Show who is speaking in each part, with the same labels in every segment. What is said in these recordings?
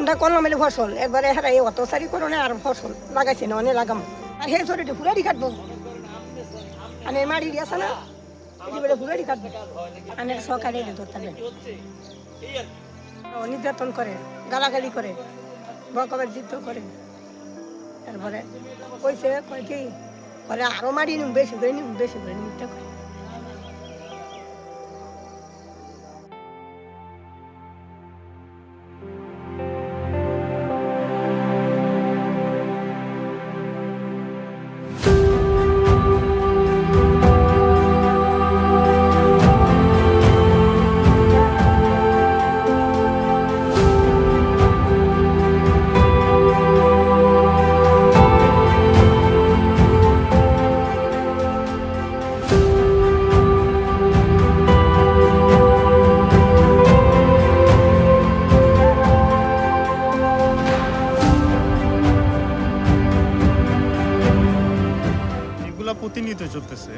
Speaker 1: আমরা করলাম এলে ফসল। একবারে হেরা এই অত সারি করো না, আর ফসল লাগাইছে না, অনেক লাগাম। আর সেই সরিটি ফুলারি কাটবো। মানে মারি দিয়েছে না? এবারে ফুলারি কাটবো। অনেক সহকারে এলে ধরতে ও নির্যাতন করে, গালাগালি করে বকবের যুদ্ধ করে। তারপরে কইছে, কয় কি? বলে আরও মারি নিম, বেশি করে নিম, বেশি করে নিম এটা
Speaker 2: প্রতিনিয়ত চলতেছে।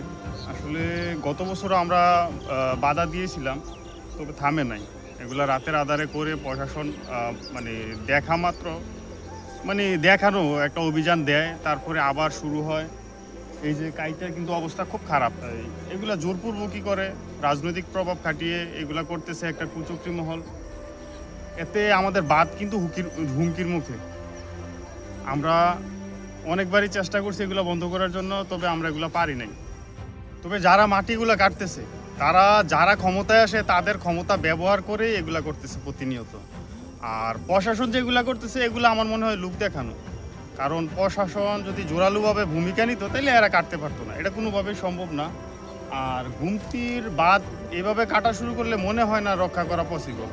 Speaker 2: আসলে গত বছর আমরা বাধা দিয়েছিলাম, তবে থামে নাই। এগুলো রাতের আধারে করে প্রশাসন মানে দেখা মাত্র মানে দেখানো একটা অভিযান দেয়, তারপরে আবার শুরু হয়। এই যে কাইটার কিন্তু অবস্থা খুব খারাপ। এগুলা জোরপূর্বকই করে, রাজনৈতিক প্রভাব খাটিয়ে এগুলা করতেছে একটা কুচক্রি মহল, এতে আমাদের বাদ কিন্তু হুকির, হুমকির মুখে। আমরা অনেকবারই চেষ্টা করছি এগুলো বন্ধ করার জন্য, তবে আমরা এগুলো পারি নাই। তবে যারা মাটিগুলো কাটতেছে, তারা যারা ক্ষমতায় আসে, তাদের ক্ষমতা ব্যবহার করে এগুলা করতেছে প্রতিনিয়ত। আর প্রশাসন যেগুলা করতেছে, এগুলো আমার মনে হয় লুক দেখানো। কারণ প্রশাসন যদি জোরালোভাবে ভূমিকা নিত তাহলে এরা কাটতে পারতো না। এটা কোনোভাবেই সম্ভব না। আর ঘুমতির বাদ এভাবে কাটা শুরু করলে মনে হয় না রক্ষা করা পসিবল